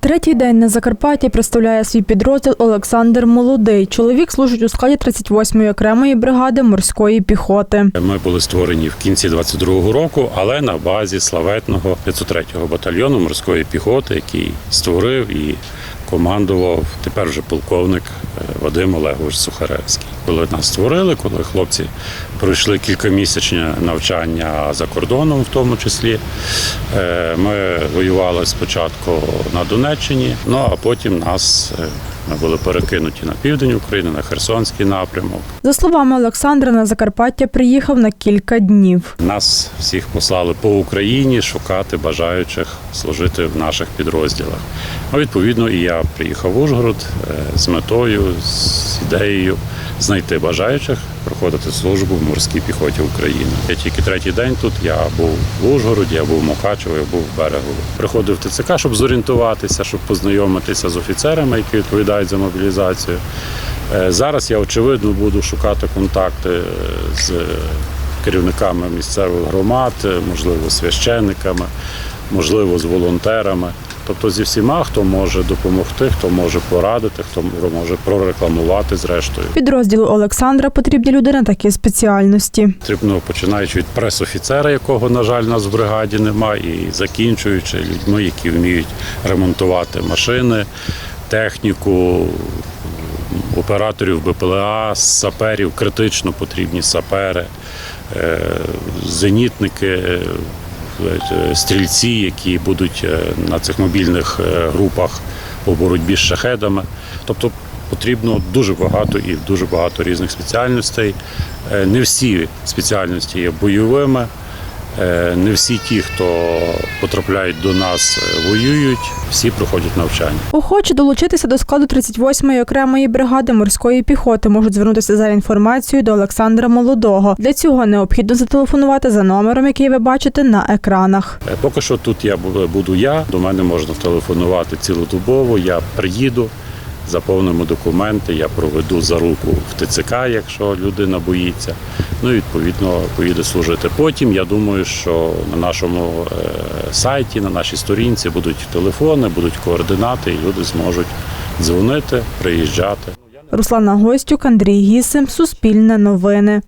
Третій день на Закарпатті представляє свій підрозділ Олександр Молодий. Чоловік служить у складі 38-ї окремої бригади морської піхоти. Ми були створені в кінці 22-го року, але на базі славетного 503-го батальйону морської піхоти, який створив і командував тепер вже полковник е, Вадим Олегович Сухаревський. Коли нас створили, коли хлопці пройшли кількомісячне навчання за кордоном, в тому числі, е, ми воювали спочатку на Донеччині, ну а потім нас е, ми були перекинуті на південь України, на Херсонський напрямок. За словами Олександра, на Закарпаття приїхав на кілька днів. Нас всіх послали по Україні шукати бажаючих служити в наших підрозділах. Ну, відповідно, і я приїхав в Ужгород е, з метою, з ідеєю знайти бажаючих проходити службу в морській піхоті України. Я тільки третій день тут. Я був в Ужгороді, я був в Мукачево, я був в Берегово. Приходив в ТЦК, щоб зорієнтуватися, щоб познайомитися з офіцерами, які відповідають за мобілізацію. Е, Зараз я очевидно буду шукати контакти е, з керівниками місцевих громад, можливо, священниками, можливо, з волонтерами. Тобто зі всіма, хто може допомогти, хто може порадити, хто може прорекламувати зрештою. Підрозділу Олександра потрібні люди на такі спеціальності. Потрібно починаючи від прес-офіцера, якого, на жаль, нас в бригаді немає, і закінчуючи людьми, які вміють ремонтувати машини, техніку, операторів БПЛА, саперів, критично потрібні сапери, е, зенітники, е, стрільці, які будуть е, на цих мобільних е, групах по боротьбі з шахедами. Тобто потрібно дуже багато і дуже багато різних спеціальностей. Е, Не всі спеціальності є бойовими. Е, Не всі ті, хто потрапляють до нас, е, воюють, всі проходять навчання. Охочі долучитися до складу 38-ї окремої бригади морської піхоти можуть звернутися за інформацією до Олександра Молодого. Для цього необхідно зателефонувати за номером, який ви бачите на екранах. Е, Поки що тут я буду я. До мене можна телефонувати цілодобово. Я приїду, заповнимо документи, я проведу за руку в ТЦК, якщо людина боїться. Ну і відповідно поїде служити. Потім я думаю, що на нашому е, сайті, на нашій сторінці будуть телефони, будуть координати, і люди зможуть дзвонити, приїжджати. Руслана Гостюк, Андрій Гісим, Суспільне новини.